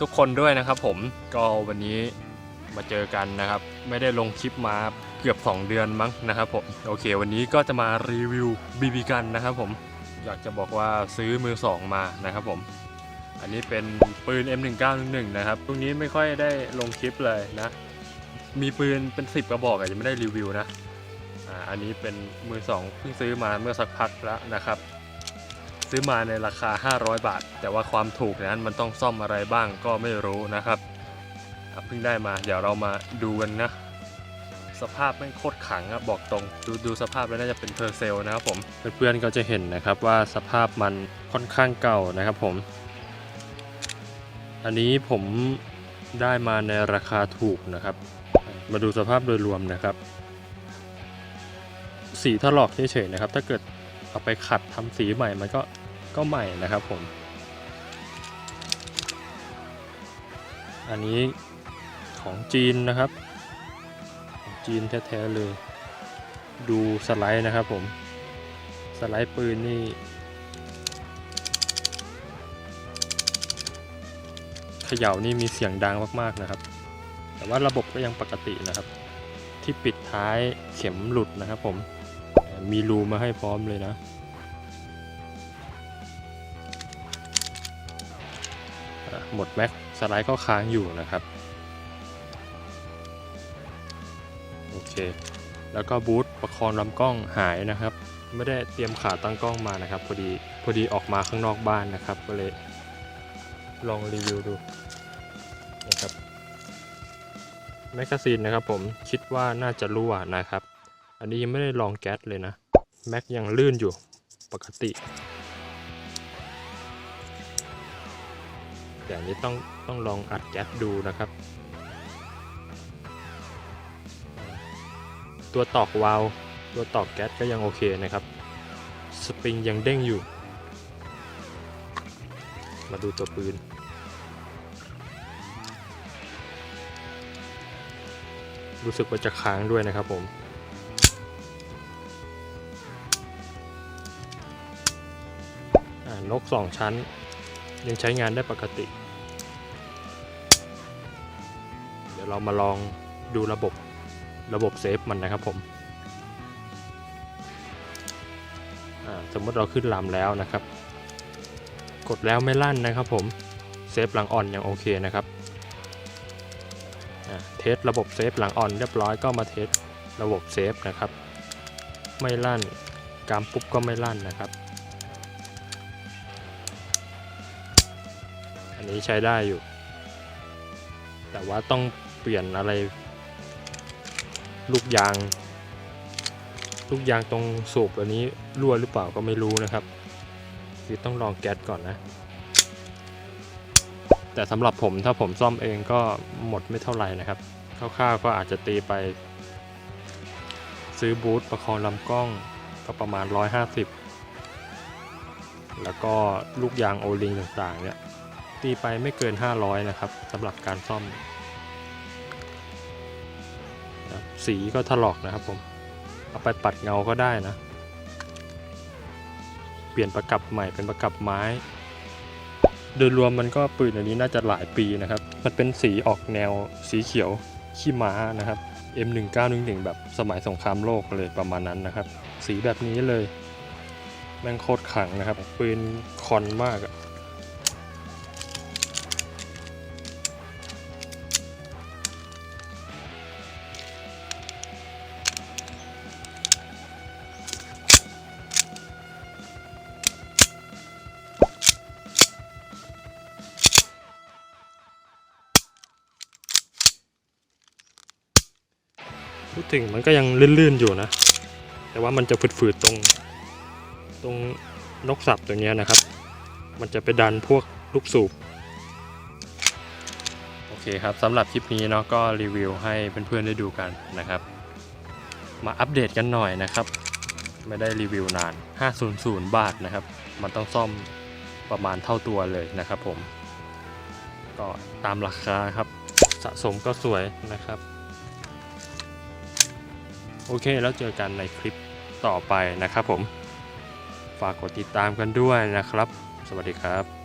ทุกคนด้วยนะครับผมก็วันนี้มาเจอกันนะครับ ไม่ได้ลงคลิปมาเกือบ 2 เดือนมั้งนะครับผมโอเค วันนี้ก็จะมารีวิวบีบีกันนะครับผมอยากจะบอกว่าซื้อมือสองมานะครับผม อันนี้เป็นปืน M1911 นะครับตรงนี้ไม่ค่อยได้ลงคลิปเลยนะ มีปืนเป็น 10 กระบอกอะยังไม่ได้รีวิวนะอันนี้เป็นมือสองเพิ่งซื้อมาเมื่อสักพักแล้วนะครับ ซื้อมาในราคา 500 บาท แต่ว่าความถูกนั้นมันต้องซ่อมอะไรบ้างก็ไม่รู้นะครับเพิ่งได้มา เดี๋ยวเรามาดูกันนะ สภาพไม่โคตรขังอะบอกตรงดูดูสภาพแล้วน่าจะเป็นเพอร์เซลนะครับผมเพื่อนๆก็จะเห็นนะครับว่าสภาพมันค่อนข้างเก่านะครับผม อันนี้ผมได้มาในราคาถูกนะครับ มาดูสภาพโดยรวมนะครับ สีถลอกเฉยๆนะครับ ถ้าเกิดเอาไปขัดทำสีใหม่มันก็ ก็ใหม่นะครับผม อันนี้ของจีนนะครับของจีนแท้ๆเลย ดูสไลด์นะครับผม สไลด์ปืนนี่เขย่านี่มีเสียงดังมากๆนะครับ แต่ว่าระบบก็ยังปกตินะครับ ที่ปิดท้ายเข็มหลุดนะครับผม มีรูมาให้พร้อมเลยนะ หมดแม็กสไลด์ก็ค้างอยู่นะครับ โอเค แล้วก็บูทประคองลำกล้องหายนะครับ ไม่ได้เตรียมขาตั้งกล้องมานะครับ พอดีพอดีออกมาข้างนอกบ้านนะครับ ก็เลยลองรีวิวดูนะครับแมกกาซีนนะครับผมคิดว่าน่าจะรั่วนะครับ อันนี้ยังไม่ได้ลองแก๊สเลยนะ แม็กยังลื่นอยู่ปกติ แต่อันนี้ต้องต้องลองอัดแก๊สดูนะครับ ตัวตอกวาล์วตัวตอกแก๊สก็ยังโอเคนะครับ สปริงยังเด้งอยู่ มาดูตัวปืนรู้สึกว่าจะค้างด้วยนะครับผม นกสองชั้น ยังใช้งานได้ปกติ เดี๋ยวเรามาลองดูระบบระบบเซฟมันนะครับผมสมมติเราขึ้นลำแล้วนะครับ กดแล้วไม่ลั่นนะครับผม เซฟหลังอ่อนยังโอเคนะครับเทสระบบเซฟหลังอ่อนเรียบร้อยก็มาเทสระบบเซฟนะครับ ไม่ลั่น กามปุ๊บก็ไม่ลั่นนะครับ นี้ใช้ได้อยู่ แต่ว่าต้องเปลี่ยนอะไร ลูกยาง ลูกยางตรงสูบอันนี้รั่วหรือเปล่าก็ไม่รู้นะครับ คือต้องลองแก๊สก่อนนะ แต่สำหรับผมถ้าผมซ่อมเองก็หมดไม่เท่าไหร่นะครับคร่าวๆก็อาจจะตีไป ซื้อบูทประคองลำกล้องก็ประมาณ 150 แล้วก็ลูกยางโอลิงต่างๆเนี่ย ตีไปไม่เกิน 500 นะครับสำหรับการซ่อม สีก็ถลอกนะครับผม เอาไปปัดเงาก็ได้นะ เปลี่ยนประกับใหม่เป็นประกับไม้ โดยรวมมันก็ปืนอันนี้น่าจะหลายปีนะครับ มันเป็นสีออกแนวสีเขียวขี้ม้านะครับ M1911 แบบสมัยสงครามโลกเลยประมาณนั้นนะครับ สีแบบนี้เลยแม่งโคตรขังนะครับ ปืนคอนมากอะ พูดถึงมันก็ยังลื่นๆอยู่นะ แต่ว่ามันจะฝืดๆตรง ตรงนกสับตัวเนี้ยนะครับ มันจะไปดันพวกลูกสูบ โอเคครับสำหรับคลิปนี้เนาะก็รีวิวให้เพื่อนๆได้ดูกันนะครับ มาอัปเดตกันหน่อยนะครับ ไม่ได้รีวิวนาน 500 บาทนะครับ มันต้องซ่อมประมาณเท่าตัวเลยนะครับผม ก็ตามราคาครับ สะสมก็สวยนะครับ โอเค แล้วเจอกันในคลิปต่อไปนะครับผม ฝากกดติดตามกันด้วยนะครับ สวัสดีครับ